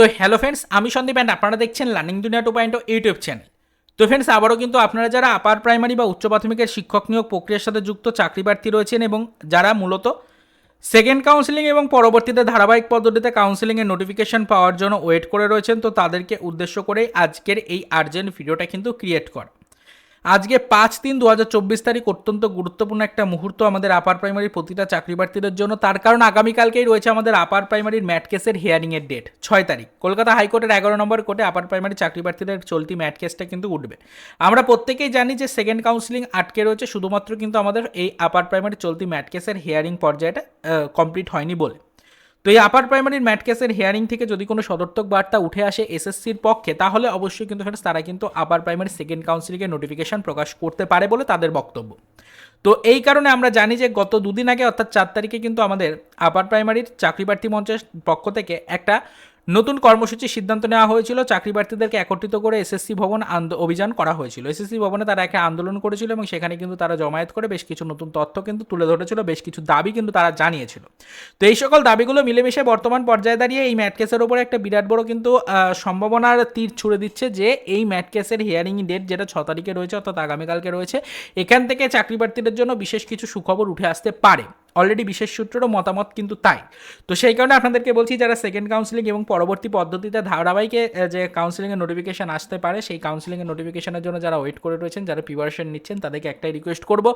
তো hello friends আমি Sandeep and আপনারা দেখছেন লার্নিং দুনিয়া টু পয়েন্ট ইউটিউব চ্যানেল তো ফ্রেন্ডস আবারও কিন্তু আপনারা যারা আপার প্রাইমারি বা উচ্চ প্রাথমিকের শিক্ষক নিয়োগ প্রক্রিয়ার সাথে যুক্ত চাকরি প্রার্থী রয়েছেন এবং যারা মূলত সেকেন্ড কাউন্সিলিং এবং পরবর্তীতে ধারাবাহিক পদ্ধতিতে কাউন্সিলিংয়ের নোটিফিকেশন পাওয়ার জন্য ওয়েট করে রয়েছেন, তো তাদেরকে উদ্দেশ্য করে আজকের এই আর্জেন্ট ভিডিওটা কিন্তু ক্রিয়েট করা। আজকে পাঁচ তিন দু তারিখ অত্যন্ত গুরুত্বপূর্ণ একটা মুহূর্ত আমাদের আপার প্রাইমারির প্রতিটা চাকরি প্রার্থীদের জন্য। তার কারণ আগামীকালকেই রয়েছে আমাদের আপার প্রাইমারির ম্যাট কেসের হিয়ারিংয়ের ডেট, ছয় তারিখ। কলকাতা হাইকোর্টের এগারো নম্বর কোর্টে আপার প্রাইমারি চাকরি প্রার্থীদের চলতি ম্যাট কেসটা কিন্তু উঠবে। আমরা প্রত্যেকেই জানি যে সেকেন্ড কাউন্সিলিং আটকে রয়েছে, শুধুমাত্র কিন্তু আমাদের এই আপার প্রাইমারি চলতি ম্যাট কেসের হিয়ারিং পর্যায়টা কমপ্লিট হয়নি বলে। তো এই আপার প্রাইমারির ম্যাট কেসের হিয়ারিং থেকে যদি কোনো সদর্থক বার্তা উঠে আসে এসএসসির পক্ষে, তাহলে অবশ্যই কিন্তু ফ্রেন্ডস তারা কিন্তু আপার প্রাইমারি সেকেন্ড কাউন্সিলকে নোটিফিকেশন প্রকাশ করতে পারে বলে তাদের বক্তব্য। তো এই কারণে আমরা জানি যে গত দুদিন আগে, অর্থাৎ চার তারিখে কিন্তু আমাদের আপার প্রাইমারির চাকরি প্রার্থী মঞ্চের পক্ষ থেকে একটা নতুন কর্মসূচির সিদ্ধান্ত নেওয়া হয়েছিল। চাকরি প্রার্থীদেরকে একত্রিত করে এসএসসি ভবন অভিযান করা হয়েছিল। এসএসসি ভবনে তারা একটা আন্দোলন করেছিল এবং সেখানে কিন্তু তারা জমায়েত করে বেশ কিছু নতুন তথ্য কিন্তু তুলে ধরেছিল, বেশ কিছু দাবি কিন্তু তারা জানিয়েছিল। তো এই সকল দাবিগুলো মিলেমিশে বর্তমান পর্যায়ে দাঁড়িয়ে এই ম্যাট কেসের ওপরে একটা বিরাট বড় কিন্তু সম্ভাবনার তীর ছুড়ে দিচ্ছে যে এই ম্যাট কেসের হিয়ারিং ডেট যেটা ছ তারিখে রয়েছে অর্থাৎ আগামীকালকে রয়েছে, এখান থেকে চাকরি প্রার্থীদের জন্য বিশেষ কিছু সুখবর উঠে আসতে পারে। অলরেডি বিশেষ সূত্রেরও মতামত কিন্তু তাই। তো সেই কারণে আপনাদেরকে বলছি, যারা সেকেন্ড কাউন্সিলিং এবং পরবর্তী পদ্ধতিতে ধারাবাহিকে যে কাউন্সিলিংয়ের নোটিফিকেশন আসতে পারে, সেই কাউন্সিলিংয়ের নোটিফিকেশনের জন্য যারা ওয়েট করে রয়েছেন, যারা প্রিপারেশন নিচ্ছেন, তাদেরকে একটাই রিকোয়েস্ট করব।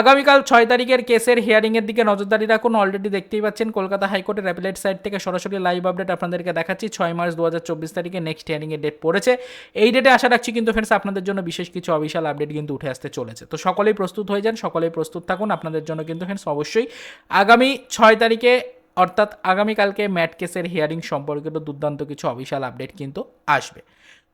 আগামীকাল ছয় তারিখের কেসের হিয়ারিংয়ের দিকে নজরদারি রাখুন। অলরেডি দেখতেই পাচ্ছেন, কলকাতা হাইকোর্টের অ্যাপিলেট সাইট থেকে সরাসরি লাইভ আপডেট আপনাদেরকে দেখাচ্ছি। ছয় মার্চ দু হাজার চব্বিশ তারিখে নেক্সট হিয়ারিংয়ের ডেট পড়েছে। এই ডেটে আশা রাখছি কিন্তু ফ্রেন্ডস আপনাদের জন্য বিশেষ কিছু অবিশাল আপডেট কিন্তু উঠে আসতে চলেছে। তো সকলেই প্রস্তুত হয়ে যান, সকলেই প্রস্তুত থাকুন। আপনাদের জন্য কিন্তু ফ্রেন্ডস অবশ্যই আগামী ছয় তারিখে, অর্থাৎ আগামীকালকে ম্যাট কেসের হিয়ারিং সম্পর্কিত দুর্দান্ত কিছু অবিশাল আপডেট কিন্তু আসবে।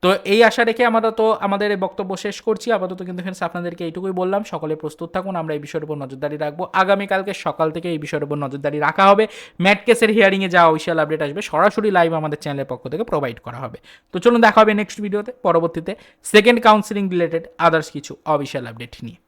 তো এই আশা রেখে আমরা তো আমাদের বক্তব্য শেষ করছি। আপাতত কিন্তু ফ্রেন্ডস আপনাদেরকে এইটুকুই বললাম। সকলে প্রস্তুত থাকুন, আমরা এই বিষয়ের উপর নজরদারি রাখব। আগামীকালকে সকাল থেকে এই বিষয়ের উপর নজরদারি রাখা হবে। ম্যাট কেসের হিয়ারিংয়ে যা অফিসিয়াল আপডেট আসবে, সরাসরি লাইভ আমাদের চ্যানেলের পক্ষ থেকে প্রোভাইড করা হবে। তো চলুন দেখা হবে নেক্সট ভিডিওতে পরবর্তীতে সেকেন্ড কাউন্সিলিং রিলেটেড আদার্স কিছু অফিসিয়াল আপডেট নিয়ে।